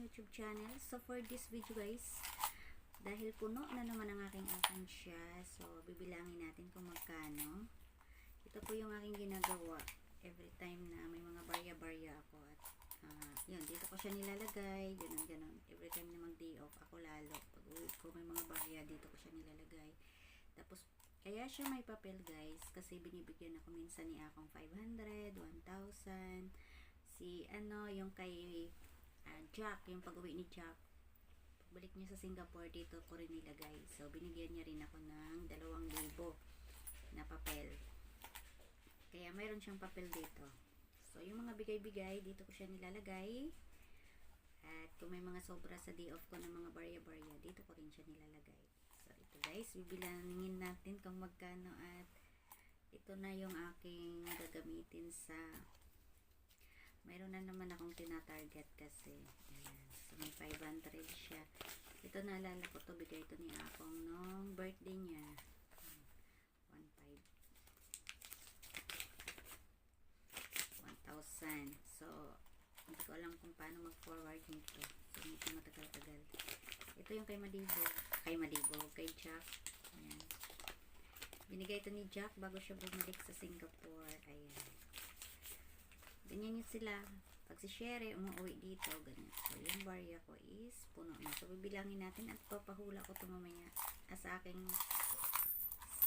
YouTube channel. So, for this video guys, dahil puno na naman ang aking akansya, so, bibilangin natin kung magkano. Ito po yung aking ginagawa every time na may mga barya-barya ako at ah, yun, dito ko siya nilalagay, ganun ganon. Every time na mag-day off, ako lalo. Pag uwi ko may mga barya, dito ko siya nilalagay. Tapos, kaya siya may papel guys, kasi binibigyan ako minsan ni akong 500, 1,000, si ano, yung kay ah, Jack, yung pag-uwi ni Jack, pagbalik niya sa Singapore, dito ko rin nilagay. So, binigyan niya rin ako ng 2,000 na papel. Kaya mayroon siyang papel dito. So, yung mga bigay-bigay, dito ko siya nilalagay. At kung may mga sobra sa day off ko ng mga barya-barya, dito ko rin siya nilalagay. So, ito guys, bibilangin natin kung magkano at ito na yung aking gagamitin sa mayroon na naman akong tinatarget kasi. Ayan, so may 500 siya. Ito naalala ko to. Bigay ito ni akong nung birthday niya. 1,500 1,000 so hindi ko alam kung paano mag forward nito so medyo matagal-tagal. Ito yung kay Malibo kay Malibo, kay Jack. Ayan. Binigay ito ni Jack bago siya bumalik sa Singapore. Ayan ganyan yun sila. Pag si Sherry umuwi dito ganyan. So yung barya ko is puno na. So bibilangin natin at papahula ko ito mamaya. As aking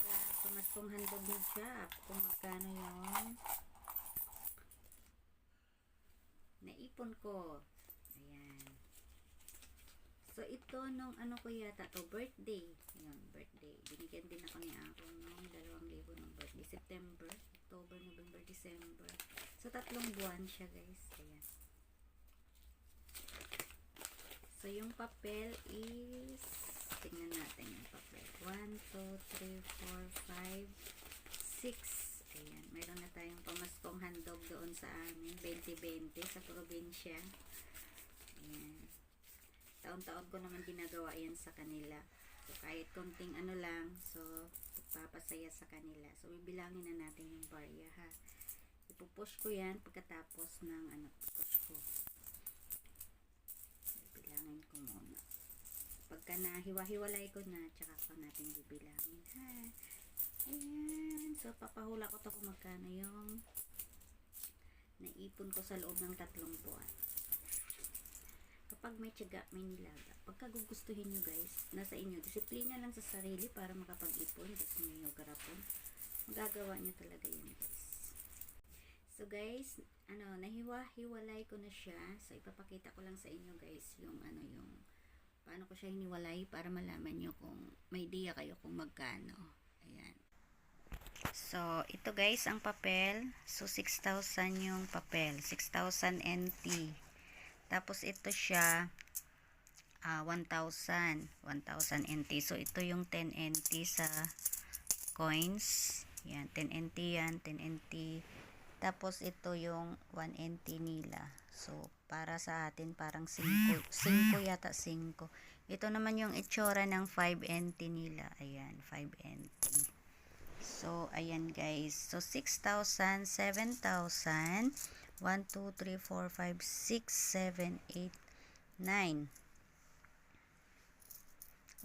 sa pamaskong handog ni Jack kung magkano yung naipon ko. Ayan. So ito nung ano ko yata to birthday. Yun birthday. Binigyan din ako ni ako nung dalawang libo ng birthday. September October, November, December so tatlong buwan siya guys. Ayan. So yung papel is tingnan natin yung papel. 1, 2, 3, 4, 5 6 ayan. Mayroon na tayong pamaskong handog doon sa amin. 20-20 sa probinsya. Ayan. Taon-taon ko naman ginagawa yan sa kanila. So kahit konting ano lang so papasaya sa kanila. So bibilangin na natin yung barya ha ipupush ko yan pagkatapos ng ano push ko bibilangin ko muna pagka nahiwa-hiwalay ko na tsaka ko natin bibilangin ha ayan so papahula ko to kung magkano yung naipon ko sa loob ng tatlong buwan kapag may tiyaga, may nilaga. Pagka gugustuhin nyo guys, nasa inyo, disiplina lang sa sarili para makapag-ipon. Gusto nyo yung garapon. Magagawa nyo talaga yun guys. So guys, ano, nahiwa-hiwalay ko na siya. So ipapakita ko lang sa inyo guys yung ano yung paano ko siya hiniwalay para malaman nyo kung may idea kayo kung magkano. Ayan. So, ito guys ang papel. So, 6,000 yung papel. 6,000 NT. Tapos ito siya ah 1,000. 1,000 NT. So ito yung 10 NT sa coins. Yan, 10 NT yan, 10 NT. Tapos ito yung 1 NT nila. So para sa atin parang 5. 5 yata 5. Ito naman yung itsura ng 5 NT nila. Ayan, 5 NT. So, ayan guys. So, 6,000, 7,000, 1, 2, 3, 4, 5, 6, 7, 8, 9.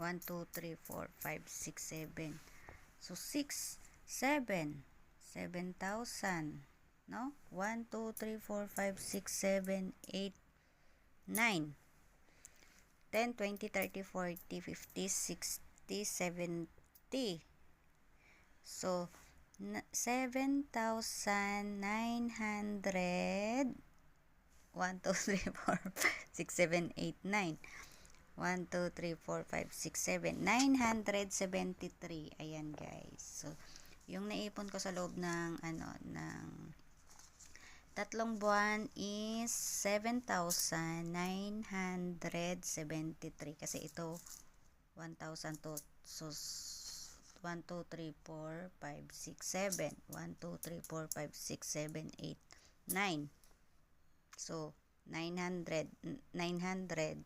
1, 2, 3, 4, 5, 6, 7. So, 6, 7. 7,000. No? 1, 2, 3, 4, 5, 6, 7, 8, 9. 10, 20, 30, 40, 50, 60, 70. So, 7,900 1, 2, 3, 4, 6, 7, 8, 9 1, 2, 3, 4, 5, 6, 7 973 ayan guys so yung naipon ko sa loob ng ano ng tatlong buwan is 7,973 kasi ito 1,000 to so 1, 2, 3, 4, 5, 6, 7. 1, 2, 3, 4, 5, 6, 7, 8, 9. So, 900, 900,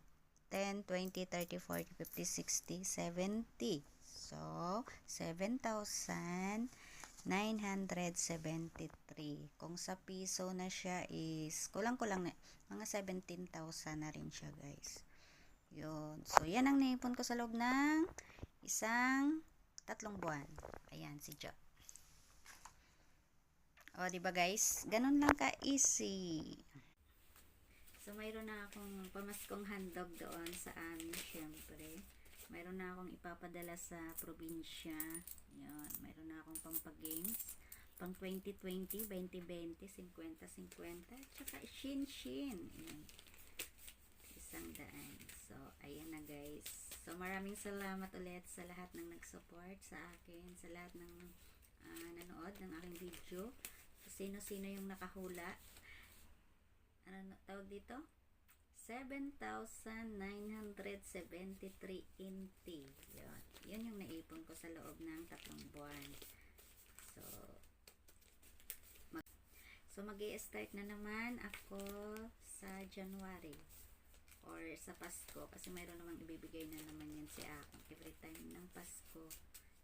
10, 20, 30, 40, 50, 60, 70. So, 7,973 973. Kung sa piso na siya is, kulang-kulang na, mga 17,000 na rin siya guys. Yun. So, yan ang naipon ko sa loob ng isang tatlong buwan. Ayan, si Jo. O, di ba guys? Ganun lang ka-easy. So, mayroon na akong pamaskong handog doon sa amin, syempre. Mayroon na akong ipapadala sa probinsya. Yan. Mayroon na akong pampag-games. Pang 2020, 2020, 50, 50. Tsaka shin shin. Ayan. Isang daan. So, ayan na guys. So, maraming salamat ulit sa lahat ng nag-support sa akin. Sa lahat ng ah, nanood ng aking video. Sino-sino yung nakahula. Ano tawag dito? 7,973 NT. Yun. Yun yung naipon ko sa loob ng tatlong buwan. So, mag so mag start na naman ako sa January or sa Pasko kasi mayroon namang ibibigay na naman yan si Akong every time ng Pasko.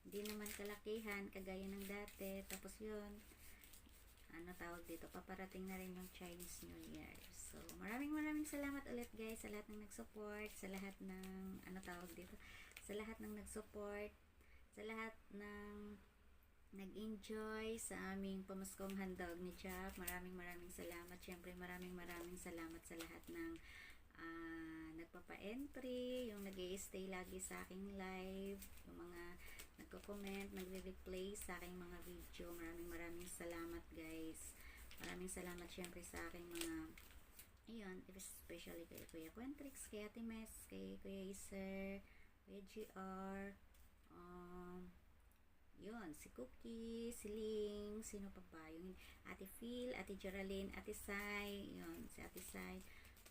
Hindi naman kalakihan kagaya ng dati. Tapos yun, ano tawag dito, paparating na rin yung Chinese New Year. So, maraming maraming salamat ulit guys sa lahat ng nag-support, sa lahat ng, ano tawag dito, sa lahat ng nag-support, sa lahat ng nag-enjoy sa aming pamaskong handog ni Chap. Maraming maraming salamat. Siyempre, maraming maraming salamat sa lahat ng ah, nagpapa-entry, yung nag stay lagi sa aking live, yung mga nagko-comment, nagre-replay sa aking mga video. Maraming maraming salamat guys. Maraming salamat syempre sa aking mga ayun, especially kay Kuya Quentrix, kay Ate Mes, kay Kuya Iser, Kuya GR, um, yun, si Cookie, si Ling, sino pa ba? Yung Ate Phil, Ate Geraldine, Ate Sai, yun, si Ate Sai.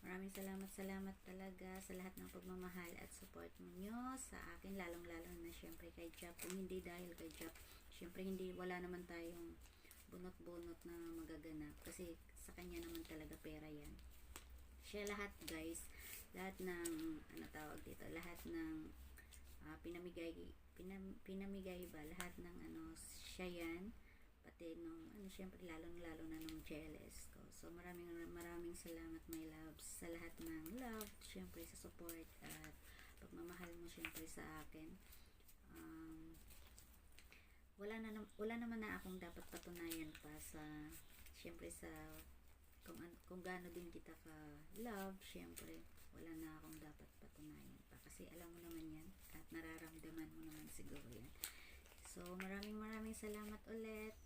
Maraming salamat, salamat talaga sa lahat ng pagmamahal at support nyo sa akin, lalong-lalo na syempre kay Jap. Kung hindi dahil kay Jap, syempre hindi, wala naman tayong bunot-bunot na magaganap kasi sa kanya naman talaga pera yan. Siya lahat guys, lahat ng, ano tawag dito, lahat ng ah, pinamigay, pinam, pinamigay ba, lahat ng ano, siya yan, pati nung, ano, syempre, lalong-lalo na nung jealous ko. So, maraming, maraming salamat, my loves, sa lahat ng love, syempre, sa support, at pagmamahal mo, syempre, sa akin. Um, wala na wala naman na akong dapat patunayan pa sa syempre sa kung kung gaano din kita ka love syempre wala na akong dapat patunayan pa. Kasi alam mo naman yan at nararamdaman mo naman siguro yan. So maraming maraming salamat ulit.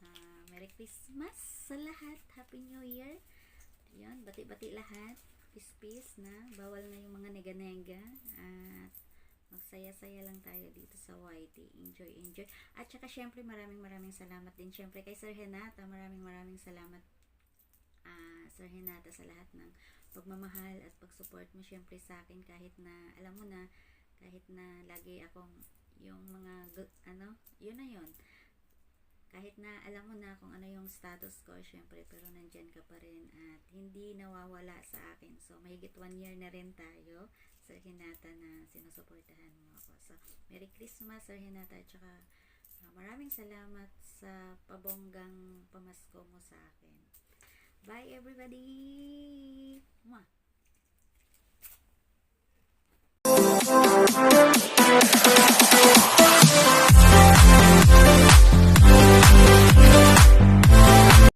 Ah, Merry Christmas sa lahat. Happy New Year. Yan bati-bati lahat. Peace peace na. Bawal na yung mga nega-nega. At magsaya-saya lang tayo dito sa YT. Enjoy, enjoy. At saka syempre maraming maraming salamat din syempre kay Sir Henata. Maraming maraming salamat Sir Henata sa lahat ng pagmamahal at pag-support mo syempre sa akin kahit na alam mo na kahit na lagi akong yung mga ano, yun na yun. Kahit na alam mo na kung ano yung status ko, syempre, pero nandyan ka pa rin at hindi nawawala sa akin. So, mahigit one year na rin tayo, Sir Hinata, na sinusuportahan mo ako. So, Merry Christmas, Sir Hinata, at saka ah, maraming salamat sa pabonggang pamasko mo sa akin. Bye, everybody! Mwah!